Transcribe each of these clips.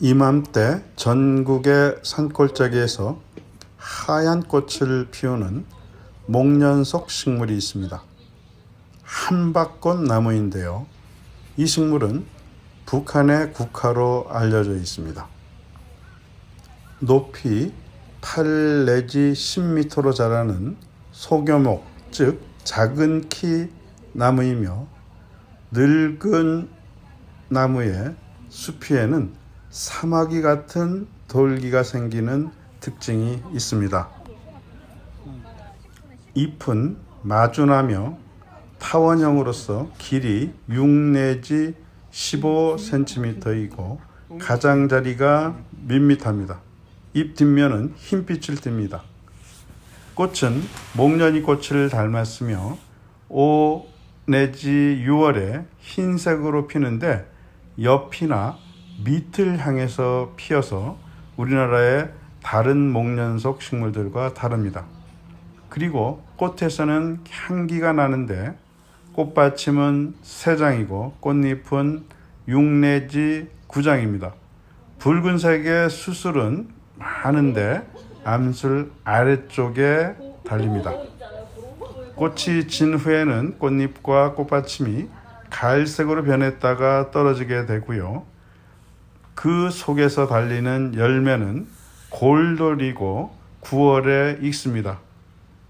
이맘때 전국의 산골짜기에서 하얀 꽃을 피우는 목련속 식물이 있습니다. 한박꽃 나무인데요. 이 식물은 북한의 국화로 알려져 있습니다. 높이 8 내지 10m로 자라는 소교목, 즉 작은 키 나무이며 늙은 나무의 수피에는 사마귀 같은 돌기가 생기는 특징이 있습니다. 잎은 마주나며 타원형으로서 길이 6 내지 15cm이고 가장자리가 밋밋합니다. 잎 뒷면은 흰빛을 띱니다. 꽃은 목련이 꽃을 닮았으며 5 내지 6월에 흰색으로 피는데 옆이나 밑을 향해서 피어서 우리나라의 다른 목련속 식물들과 다릅니다. 그리고 꽃에서는 향기가 나는데 꽃받침은 세 장이고 꽃잎은 6 내지 9장입니다. 붉은색의 수술은 많은데 암술 아래쪽에 달립니다. 꽃이 진 후에는 꽃잎과 꽃받침이 갈색으로 변했다가 떨어지게 되고요. 그 속에서 달리는 열매는 골돌이고 9월에 익습니다.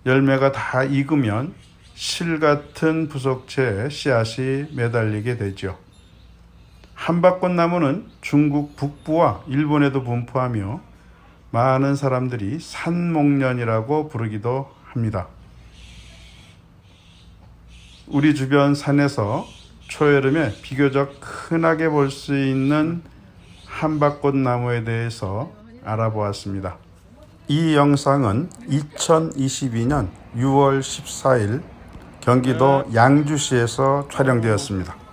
열매가 다 익으면 실 같은 부속체에 씨앗이 매달리게 되죠. 한박꽃나무는 중국 북부와 일본에도 분포하며 많은 사람들이 산목련이라고 부르기도 합니다. 우리 주변 산에서 초여름에 비교적 흔하게 볼 수 있는 한박꽃 나무에 대해서 알아보았습니다. 이 영상은 2022년 6월 14일 경기도 양주시에서 촬영되었습니다.